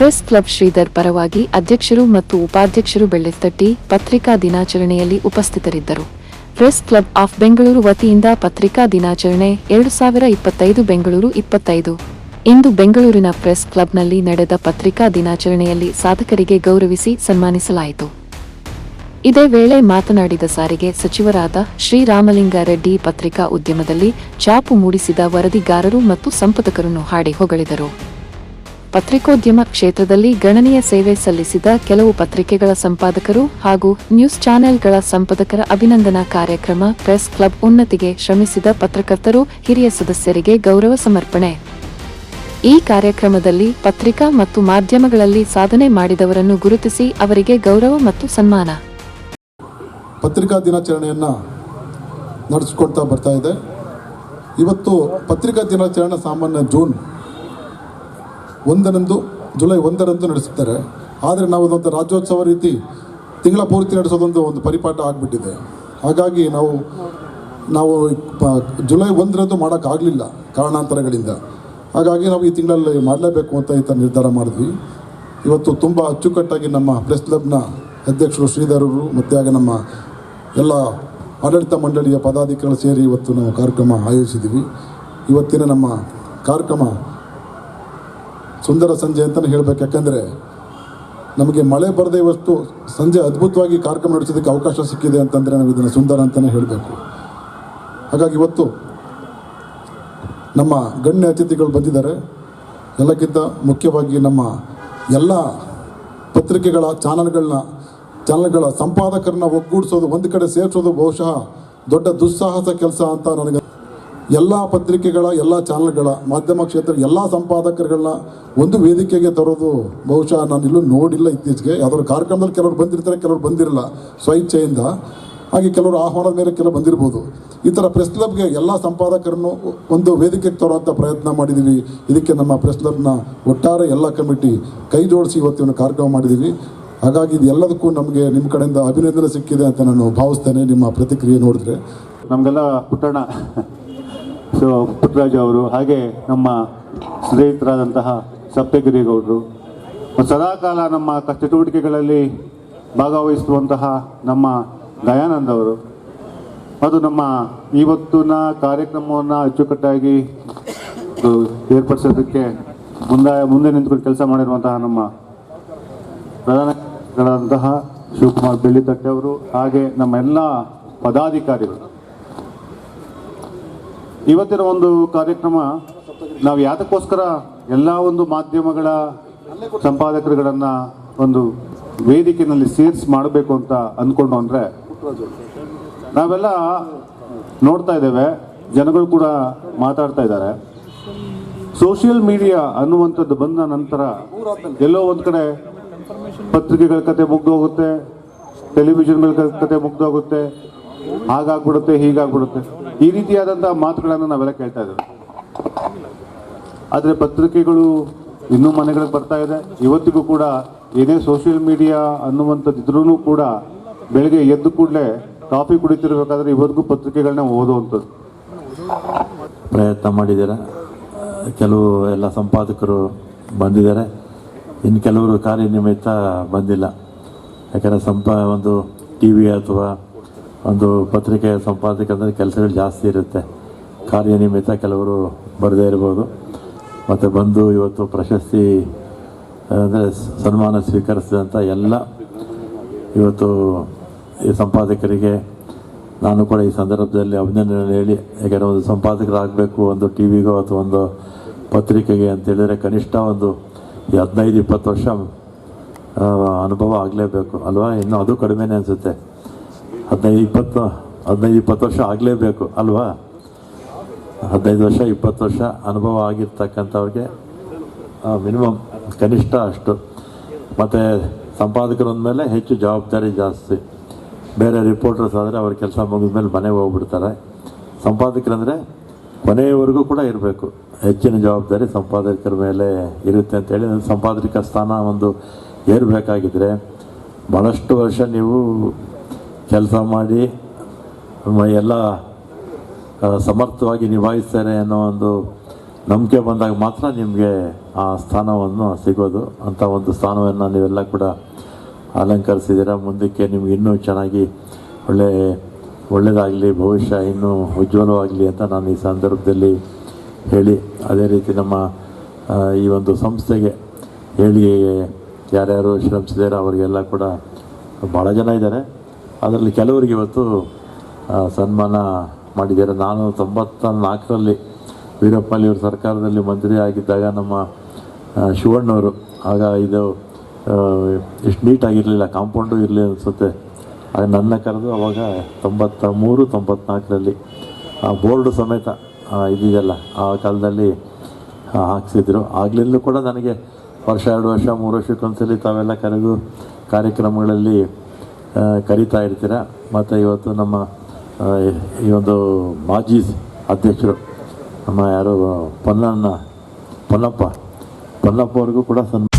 Press club Sridhar ಪರವಾಗಿ ಅಧ್ಯಕ್ಷರು ಮತ್ತು ಉಪಾಧ್ಯಕ್ಷರು ಬೆಳ್ಳೆತ್ತಟ್ಟಿ ಪತ್ರಿಕಾ ದಿನಾಚರಣೆಯಲ್ಲಿ ಉಪಸ್ಥಿತರಿದ್ದರು. ಪ್ರೆಸ್ ಕ್ಲಬ್ ಆಫ್ ಬೆಂಗಳೂರು ವತಿಯಿಂದ ಪತ್ರಿಕಾ ದಿನಾಚರಣೆ ಎರಡು ಸಾವಿರ ಇಪ್ಪತ್ತೈದು ಬೆಂಗಳೂರು ಇಪ್ಪತ್ತೈದು. ಇಂದು ಬೆಂಗಳೂರಿನ ಪ್ರೆಸ್ ಕ್ಲಬ್ನಲ್ಲಿ ನಡೆದ ಪತ್ರಿಕಾ ದಿನಾಚರಣೆಯಲ್ಲಿ ಸಾಧಕರಿಗೆ ಗೌರವಿಸಿ ಸನ್ಮಾನಿಸಲಾಯಿತು. ಇದೇ ವೇಳೆ ಮಾತನಾಡಿದ ಸಾರಿಗೆ ಸಚಿವರಾದ ಶ್ರೀರಾಮಲಿಂಗಾರೆಡ್ಡಿ ಪತ್ರಿಕಾ ಉದ್ಯಮದಲ್ಲಿ ಚಾಪು ಮೂಡಿಸಿದ ವರದಿಗಾರರು ಮತ್ತು ಸಂಪಾದಕರನ್ನು ಹಾಡಿ ಹೊಗಳಿದರು. ಪತ್ರಿಕೋದ್ಯಮ ಕ್ಷೇತ್ರದಲ್ಲಿ ಗಣನೀಯ ಸೇವೆ ಸಲ್ಲಿಸಿದ ಕೆಲವು ಪತ್ರಿಕೆಗಳ ಸಂಪಾದಕರು ಹಾಗೂ ನ್ಯೂಸ್ ಚಾನೆಲ್ಗಳ ಸಂಪಾದಕರ ಅಭಿನಂದನಾ ಕಾರ್ಯಕ್ರಮ ಪ್ರೆಸ್ ಕ್ಲಬ್ ಉನ್ನತಿಗೆ ಶ್ರಮಿಸಿದ ಪತ್ರಕರ್ತರು ಹಿರಿಯ ಸದಸ್ಯರಿಗೆ ಗೌರವ ಸಮರ್ಪಣೆ. ಈ ಕಾರ್ಯಕ್ರಮದಲ್ಲಿ ಪತ್ರಿಕಾ ಮತ್ತು ಮಾಧ್ಯಮಗಳಲ್ಲಿ ಸಾಧನೆ ಮಾಡಿದವರನ್ನು ಗುರುತಿಸಿ ಅವರಿಗೆ ಗೌರವ ಮತ್ತು ಸನ್ಮಾನ. ಪತ್ರಿಕಾ ದಿನಾಚರಣೆಯನ್ನು ನಡೆಸಿಕೊಡ್ತಾ ಬರ್ತಾ ಇದೆ. ಇವತ್ತು ಪತ್ರಿಕಾ ದಿನಾಚರಣೆ ಸಾಮಾನ್ಯ ಜೂನ್ ಒಂದರಂದು, ಜುಲೈ ಒಂದರಂದು ನಡೆಸುತ್ತಾರೆ. ಆದರೆ ನಾವು ಅದೊಂದು ರಾಜ್ಯೋತ್ಸವ ರೀತಿ ತಿಂಗಳ ಪೂರ್ತಿ ನಡೆಸೋದೊಂದು ಒಂದು ಪರಿಪಾಠ ಆಗಿಬಿಟ್ಟಿದೆ. ಹಾಗಾಗಿ ನಾವು ನಾವು ಜುಲೈ ಒಂದರಂದು ಮಾಡೋಕ್ಕಾಗಲಿಲ್ಲ ಕಾರಣಾಂತರಗಳಿಂದ. ಹಾಗಾಗಿ ನಾವು ಈ ತಿಂಗಳಲ್ಲಿ ಮಾಡಲೇಬೇಕು ಅಂತ ಈ ಥರ ನಿರ್ಧಾರ ಮಾಡಿದ್ವಿ. ಇವತ್ತು ತುಂಬ ಅಚ್ಚುಕಟ್ಟಾಗಿ ನಮ್ಮ ಪ್ರೆಸ್ ಕ್ಲಬ್ನ ಅಧ್ಯಕ್ಷರು ಶ್ರೀಧರರು ಮತ್ತು ಆಗ ನಮ್ಮ ಎಲ್ಲ ಆಡಳಿತ ಮಂಡಳಿಯ ಪದಾಧಿಕಾರಿಗಳು ಸೇರಿ ಇವತ್ತು ನಾವು ಕಾರ್ಯಕ್ರಮ ಆಯೋಜಿಸಿದ್ದೀವಿ. ಇವತ್ತಿನ ನಮ್ಮ ಕಾರ್ಯಕ್ರಮ ಸುಂದರ ಸಂಜೆ ಅಂತಲೇ ಹೇಳಬೇಕು. ಯಾಕಂದರೆ ನಮಗೆ ಮಳೆ ಬರದೇ ಇವತ್ತು ಸಂಜೆ ಅದ್ಭುತವಾಗಿ ಕಾರ್ಯಕ್ರಮ ನಡೆಸೋದಕ್ಕೆ ಅವಕಾಶ ಸಿಕ್ಕಿದೆ ಅಂತಂದರೆ ನಾವು ಇದನ್ನು ಸುಂದರ ಅಂತಲೇ ಹೇಳಬೇಕು. ಹಾಗಾಗಿ ಇವತ್ತು ನಮ್ಮ ಗಣ್ಯ ಅತಿಥಿಗಳು ಬಂದಿದ್ದಾರೆ. ಎಲ್ಲಕ್ಕಿಂತ ಮುಖ್ಯವಾಗಿ ನಮ್ಮ ಎಲ್ಲ ಪತ್ರಿಕೆಗಳ ಚಾನಲ್ಗಳನ್ನ, ಚಾನಲ್ಗಳ ಸಂಪಾದಕರನ್ನ ಒಗ್ಗೂಡಿಸೋದು, ಒಂದು ಕಡೆ ಸೇರಿಸೋದು ಬಹುಶಃ ದೊಡ್ಡ ದುಸ್ಸಾಹಸ ಕೆಲಸ ಅಂತ ನನಗೆ ಎಲ್ಲ ಪತ್ರಿಕೆಗಳ, ಎಲ್ಲ ಚಾನಲ್ಗಳ ಮಾಧ್ಯಮ ಕ್ಷೇತ್ರ, ಎಲ್ಲ ಸಂಪಾದಕರುಗಳನ್ನ ಒಂದು ವೇದಿಕೆಗೆ ತರೋದು ಬಹುಶಃ ನಾನು ಇಲ್ಲೂ ನೋಡಿಲ್ಲ ಇತ್ತೀಚೆಗೆ. ಯಾವ್ದಾದ್ರು ಕಾರ್ಯಕ್ರಮದಲ್ಲಿ ಕೆಲವರು ಬಂದಿರ್ತಾರೆ, ಕೆಲವರು ಬಂದಿರಲ್ಲ ಸ್ವಇಚ್ಛೆಯಿಂದ. ಹಾಗೆ ಕೆಲವರು ಆಹ್ವಾನದ ಮೇಲೆ ಕೆಲವು ಬಂದಿರ್ಬೋದು. ಈ ಥರ ಪ್ರೆಸ್ ಕ್ಲಬ್ಗೆ ಎಲ್ಲ ಸಂಪಾದಕರನ್ನು ಒಂದು ವೇದಿಕೆಗೆ ತರುವಂಥ ಪ್ರಯತ್ನ ಮಾಡಿದ್ದೀವಿ ಇದಕ್ಕೆ ನಮ್ಮ ಪ್ರೆಸ್ ಕ್ಲಬ್ನ ಒಟ್ಟಾರೆ ಎಲ್ಲ ಕಮಿಟಿ ಕೈ ಜೋಡಿಸಿ ಇವತ್ತಿನ ಕಾರ್ಯಕ್ರಮ ಮಾಡಿದ್ದೀವಿ ಹಾಗಾಗಿ ಇದು ಎಲ್ಲದಕ್ಕೂ ನಮಗೆ ನಿಮ್ಮ ಕಡೆಯಿಂದ ಅಭಿನಂದನೆ ಸಿಕ್ಕಿದೆ ಅಂತ ನಾನು ಭಾವಿಸ್ತೇನೆ, ನಿಮ್ಮ ಪ್ರತಿಕ್ರಿಯೆ ನೋಡಿದ್ರೆ. ನಮಗೆಲ್ಲ ಪುಟ್ಟಣ ಸೊ ಅವರು ಹಾಗೆ ನಮ್ಮ ಸ್ನೇಹಿತರಾದಂತಹ ಸಪ್ತಗಿರಿಗೌಡರು. ಸದಾಕಾಲ ನಮ್ಮ ಚಟುವಟಿಕೆಗಳಲ್ಲಿ ಭಾಗವಹಿಸುವಂತಹ ನಮ್ಮ ದಯಾನಂದ್ ಅವರು. ಅದು ನಮ್ಮ ಇವತ್ತಿನ ಕಾರ್ಯಕ್ರಮವನ್ನು ಅಚ್ಚುಕಟ್ಟಾಗಿ ಏರ್ಪಡಿಸೋದಕ್ಕೆ ಮುಂದೆ ಮುಂದೆ ನಿಂತುಕೊಂಡು ಕೆಲಸ ಮಾಡಿರುವಂತಹ ನಮ್ಮ ಪ್ರಧಾನಗಳಾದಂತಹ ಶಿವಕುಮಾರ್ ಬೆಳ್ಳಿತಟ್ಟೆ ಅವರು, ಹಾಗೆ ನಮ್ಮ ಎಲ್ಲ ಪದಾಧಿಕಾರಿಗಳು. ಇವತ್ತಿನ ಒಂದು ಕಾರ್ಯಕ್ರಮ ನಾವು ಯಾತಕ್ಕೋಸ್ಕರ ಎಲ್ಲ ಒಂದು ಮಾಧ್ಯಮಗಳ ಸಂಪಾದಕರುಗಳನ್ನ ಒಂದು ವೇದಿಕೆಯಲ್ಲಿ ಸೇರ್ಸ್ ಮಾಡಬೇಕು ಅಂತ ಅಂದ್ಕೊಂಡು ಅಂದರೆ ನಾವೆಲ್ಲ ನೋಡ್ತಾ ಇದ್ದೇವೆ, ಜನಗಳು ಕೂಡ ಮಾತಾಡ್ತಾ ಇದ್ದಾರೆ. ಸೋಷಿಯಲ್ ಮೀಡಿಯಾ ಅನ್ನುವಂಥದ್ದು ಬಂದ ನಂತರ ಎಲ್ಲೋ ಒಂದು ಕಡೆ ಪತ್ರಿಕೆಗಳ ಕತೆ ಮುಗ್ದೋಗುತ್ತೆ ಟೆಲಿವಿಷನ್ಗಳ ಕತೆ ಮುಗ್ದೋಗುತ್ತೆ, ಹಾಗಾಗ್ಬಿಡುತ್ತೆ, ಹೀಗಾಗ್ಬಿಡುತ್ತೆ. ಈ ರೀತಿಯಾದಂತಹ ಮಾತುಗಳನ್ನು ನಾವೆಲ್ಲ ಕೇಳ್ತಾ ಇದ್ದೇವೆ. ಆದರೆ ಪತ್ರಿಕೆಗಳು ಇನ್ನೂ ಮನೆಗಳಿಗೆ ಬರ್ತಾ ಇದೆ. ಇವತ್ತಿಗೂ ಕೂಡ ಏನೇ ಸೋಷಿಯಲ್ ಮೀಡಿಯಾ ಅನ್ನುವಂಥದ್ದಿದ್ರೂ ಕೂಡ ಬೆಳಗ್ಗೆ ಎದ್ದು ಕೂಡಲೇ ಕಾಫಿ ಕುಡಿತಿರ್ಬೇಕಾದ್ರೆ ಇವತ್ತಿಗೂ ಪತ್ರಿಕೆಗಳನ್ನ ಓದುವಂಥದ್ದು. ಪ್ರಯತ್ನ ಮಾಡಿದ್ದಾರೆ? ಕೆಲವು ಎಲ್ಲ ಸಂಪಾದಕರು ಬಂದಿದ್ದಾರೆ. ಇನ್ನು ಕೆಲವರು ಕಾರ್ಯನಿಮಿತ್ತ ಬಂದಿಲ್ಲ. ಯಾಕಂದರೆ ಸಂಪ ಒಂದು ಟಿ ವಿ ಅಥವಾ ಒಂದು ಪತ್ರಿಕೆಯ ಸಂಪಾದಕ ಅಂದರೆ ಕೆಲಸಗಳು ಜಾಸ್ತಿ ಇರುತ್ತೆ. ಕಾರ್ಯನಿಮಿತ್ತ ಕೆಲವರು ಬರದೇ ಇರ್ಬೋದು. ಮತ್ತು ಬಂದು ಇವತ್ತು ಪ್ರಶಸ್ತಿ ಅಂದರೆ ಸನ್ಮಾನ ಸ್ವೀಕರಿಸಿದಂಥ ಎಲ್ಲ ಇವತ್ತು ಈ ಸಂಪಾದಕರಿಗೆ ನಾನು ಕೂಡ ಈ ಸಂದರ್ಭದಲ್ಲಿ ಅಭಿನಂದನೆ ಹೇಳಿ, ಯಾಕೆಂದರೆ ಒಂದು ಸಂಪಾದಕರಾಗಬೇಕು ಒಂದು ಟಿ ವಿಗೋ ಅಥವಾ ಒಂದು ಪತ್ರಿಕೆಗೆ ಅಂತೇಳಿದರೆ ಕನಿಷ್ಠ ಒಂದು ಹದಿನೈದು, ಇಪ್ಪತ್ತು ವರ್ಷ ಅನುಭವ ಆಗಲೇಬೇಕು. ಅಲ್ವಾ? ಇನ್ನು ಅದು ಕಡಿಮೆನೇ ಅನಿಸುತ್ತೆ. ಹದಿನೈದು ಇಪ್ಪತ್ತು ಹದಿನೈದು ಇಪ್ಪತ್ತು ವರ್ಷ ಆಗಲೇಬೇಕು, ಅಲ್ವಾ? ಹದಿನೈದು ವರ್ಷ, ಇಪ್ಪತ್ತು ವರ್ಷ ಅನುಭವ ಆಗಿರ್ತಕ್ಕಂಥವ್ರಿಗೆ ಮಿನಿಮಮ್ ಕನಿಷ್ಠ ಅಷ್ಟು. ಮತ್ತು ಸಂಪಾದಕರು ಅಂದಮೇಲೆ ಹೆಚ್ಚು ಜವಾಬ್ದಾರಿ ಜಾಸ್ತಿ. ಬೇರೆ ರಿಪೋರ್ಟರ್ಸ್ ಆದರೆ ಅವ್ರ ಕೆಲಸ ಮುಗಿದ ಮೇಲೆ ಮನೆಗೆ ಹೋಗ್ಬಿಡ್ತಾರೆ. ಸಂಪಾದಕರಂದರೆ ಕೊನೆಯವರೆಗೂ ಕೂಡ ಇರಬೇಕು. ಹೆಚ್ಚಿನ ಜವಾಬ್ದಾರಿ ಸಂಪಾದಕರ ಮೇಲೆ ಇರುತ್ತೆ ಅಂತೇಳಿ ಸಂಪಾದಕ ಸ್ಥಾನ ಒಂದು ಏರಬೇಕಾಗಿದ್ದರೆ ಭಾಳಷ್ಟು ವರ್ಷ ನೀವು ಕೆಲಸ ಮಾಡಿ ಎಲ್ಲ ಸಮರ್ಥವಾಗಿ ನಿಭಾಯಿಸ್ತಾರೆ ಅನ್ನೋ ಒಂದು ನಂಬಿಕೆ ಬಂದಾಗ ಮಾತ್ರ ನಿಮಗೆ ಆ ಸ್ಥಾನವನ್ನು ಸಿಗೋದು. ಅಂಥ ಒಂದು ಸ್ಥಾನವನ್ನು ನೀವೆಲ್ಲ ಕೂಡ ಅಲಂಕರಿಸಿದ್ದೀರ. ಮುಂದಕ್ಕೆ ನಿಮ್ಗೆ ಇನ್ನೂ ಚೆನ್ನಾಗಿ ಒಳ್ಳೆ ಒಳ್ಳೆಯದಾಗಲಿ ಭವಿಷ್ಯ ಇನ್ನೂ ಉಜ್ವಲವಾಗಲಿ ಅಂತ ನಾನು ಈ ಸಂದರ್ಭದಲ್ಲಿ ಹೇಳಿ, ಅದೇ ರೀತಿ ನಮ್ಮ ಈ ಒಂದು ಸಂಸ್ಥೆಗೆ ಹೇಳಿ ಯಾರ್ಯಾರು ಶ್ರಮಿಸಿದ್ದಾರೆ ಅವರಿಗೆಲ್ಲ ಕೂಡ ಭಾಳ ಜನ ಇದ್ದಾರೆ. ಅದರಲ್ಲಿ ಕೆಲವರಿಗೆ ಇವತ್ತು ಸನ್ಮಾನ ಮಾಡಿದ್ದಾರೆ. ನಾನು ತೊಂಬತ್ತ ನಾಲ್ಕರಲ್ಲಿ ವೀರಪ್ಪಲ್ಲಿ ಇವ್ರ ಸರ್ಕಾರದಲ್ಲಿ ಮಂತ್ರಿ ಆಗಿದ್ದಾಗ ನಮ್ಮ ಶಿವಣ್ಣವರು. ಆಗ ಇದು ಎಷ್ಟು ನೀಟಾಗಿರಲಿಲ್ಲ ಕಾಂಪೌಂಡು ಇರಲಿ ಅನಿಸುತ್ತೆ. ಆಗ ನನ್ನ ಕರೆದು ಅವಾಗ ತೊಂಬತ್ತ ಮೂರು ತೊಂಬತ್ನಾಲ್ಕರಲ್ಲಿ, ಆ, ಬೋರ್ಡು ಸಮೇತ ಇದಿದೆಯಲ್ಲ, ಆ ಕಾಲದಲ್ಲಿ ಹಾಕ್ಸಿದ್ರು. ಆಗಲಿಂದ ಕೂಡ ನನಗೆ ವರ್ಷ, ಎರಡು ವರ್ಷ, ಮೂರು ವರ್ಷಕ್ಕೊಂದ್ಸಲಿ ತಾವೆಲ್ಲ ಕರೆದು ಕಾರ್ಯಕ್ರಮಗಳಲ್ಲಿ ಕರಿತಾ ಇರ್ತೀರ? ಮತ್ತು ಇವತ್ತು ನಮ್ಮ ಈ ಒಂದು ಮಾಜಿ ಅಧ್ಯಕ್ಷರು, ನಮ್ಮ ಯಾರು, ಪೊನ್ನಣ್ಣ, ಪೊನ್ನಪ್ಪ ಪೊನ್ನಪ್ಪ ಅವ್ರಿಗೂ ಕೂಡ ಸನ್ಮಾನ